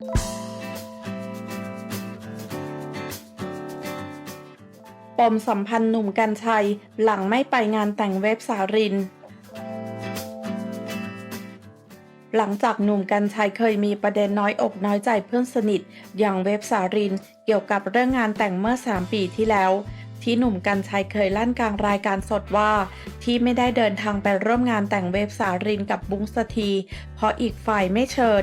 ปมสัมพันธ์หนุ่มกัญชัย หลังไม่ไปงานแต่งเว็บสาริน หลังจากหนุ่มกัญชัยเคยมีประเด็นน้อยอกน้อยใจเพื่อนสนิท อย่างเว็บสาริน เกี่ยวกับเรื่องงานแต่งเมื่อ 3 ปีที่แล้ว ที่หนุ่มกัญชัยเคยลั่นกลางรายการสดว่า ที่ไม่ได้เดินทางไปร่วมงานแต่งเว็บสารินกับบุ้งสทีเพราะอีกฝ่ายไม่เชิญ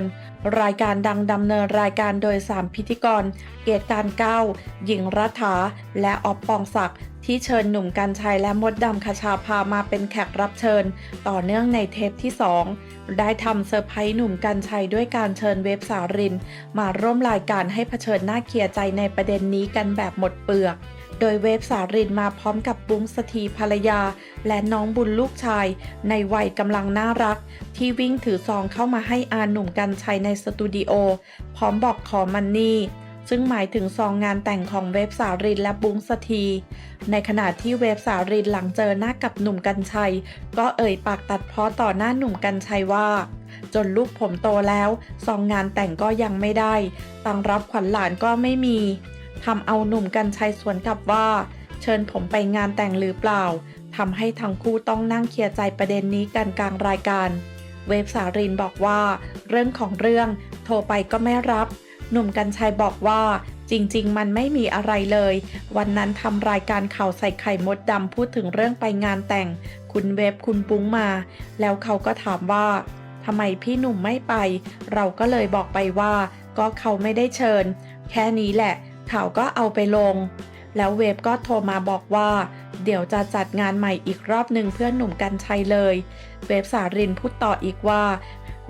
รายการดังดำเนินรายการโดย 3 พิธีกร เกตการเก้าหญิงรัฐา และออฟปองศักดิ์ที่เชิญหนุ่มกัญชัยและมดดำคชาพามาเป็นแขกรับเชิญ ต่อเนื่องในเทปที่ 2 ได้ทำเซอร์ไพรส์หนุ่มกัญชัยด้วยการเชิญเว็บสาริน มาร่วมรายการให้เผชิญหน้าเคลียร์ใจในประเด็นนี้กันแบบหมดเปลือก โดยเวฟสารินมาพร้อมกับบุ้งสถีภรรยา และน้องบุญลูกชาย ในวัยกำลังน่ารัก ที่วิ่งถือซองเข้ามาให้อาหนุ่มกัญชัยในสตูดิโอ พร้อมบอกขอมันนี่ซึ่งหมายถึงซองงานแต่งของเวฟสารินและบุ้งสถีในขณะที่เวฟสารินหลังเจอหน้ากับหนุ่มกัญชัย ก็เอ่ยปากตัดเพ้อต่อหน้าหนุ่มกัญชัยว่า จนลูกผมโตแล้ว ซองงานแต่งก็ยังไม่ได้ ตังรับขวัญหลานก็ไม่มี ทำเอาหนุ่มกัญชัยสวนกลับว่า เชิญผมไปงานแต่งหรือเปล่าทำให้ทั้งคู่ต้องนั่งเคลียร์ใจประเด็นนี้กันกลางรายการ เวฟสารินบอกว่า เรื่องของเรื่อง โทรไปก็ไม่รับ หนุ่มกัญชัยบอกว่า จริง ๆ มันไม่มีอะไรเลย วันนั้นทำรายการข่าวใส่ไข่มดดำพูดถึงเรื่องไปงานแต่ง คุณเวฟคุณปุ้งมา แล้วเขาก็ถามว่าทำไมพี่หนุ่มไม่ไป เราก็เลยบอกไปว่า ก็เขาไม่ได้เชิญ แค่นี้แหละ ข่าก็เอาไปลง แล้วเวฟก็โทรมาบอกว่า เดี๋ยวจะจัดงานใหม่อีกรอบหนึ่งเพื่อนหนุ่มกัญชัยเลย เวฟสารินพูดต่ออีกว่า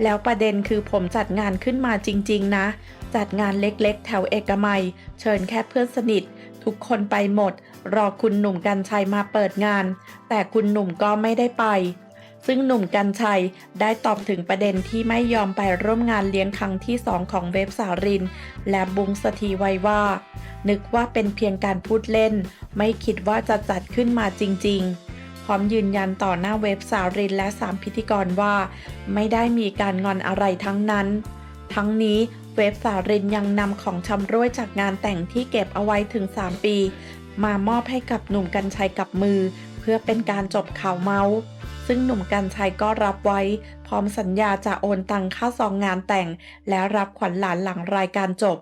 แล้วประเด็นคือผมจัดงานขึ้นมาจริง ๆ นะ จัดงานเล็กๆ แถวเอกมัย เชิญแค่เพื่อนสนิท ทุกคนไปหมด รอคุณหนุ่มกัญชัยมาเปิดงาน แต่คุณหนุ่มก็ไม่ได้ไป ซึ่งหนุ่มกัญชัยได้ตอบถึงประเด็นที่ไม่ยอมไปร่วมงานเลี้ยงครั้งที่สองของเว็บสาริน และบุงสถีไว้ว่า นึกว่าเป็นเพียงการพูดเล่น ไม่คิดว่าจะจัดขึ้นมาจริง ๆ พร้อมยืนยันต่อหน้าเว็บสารินและสามพิธีกรว่า ไม่ได้มีการงอนอะไรทั้งนั้น ทั้งนี้เว็บสารินยังนำของชำร่วยจากงานแต่งที่เก็บเอาไว้ถึง 3 ปี มามอบให้กับหนุ่มกัญชัยกับมือ เพื่อเป็นการจบข่าวเมาส์ ซึ่งหนุ่มกัญชัยก็รับไว้ พร้อมสัญญาจะโอนตังค่าซองงานแต่ง และรับขวัญหลานหลังรายการจบ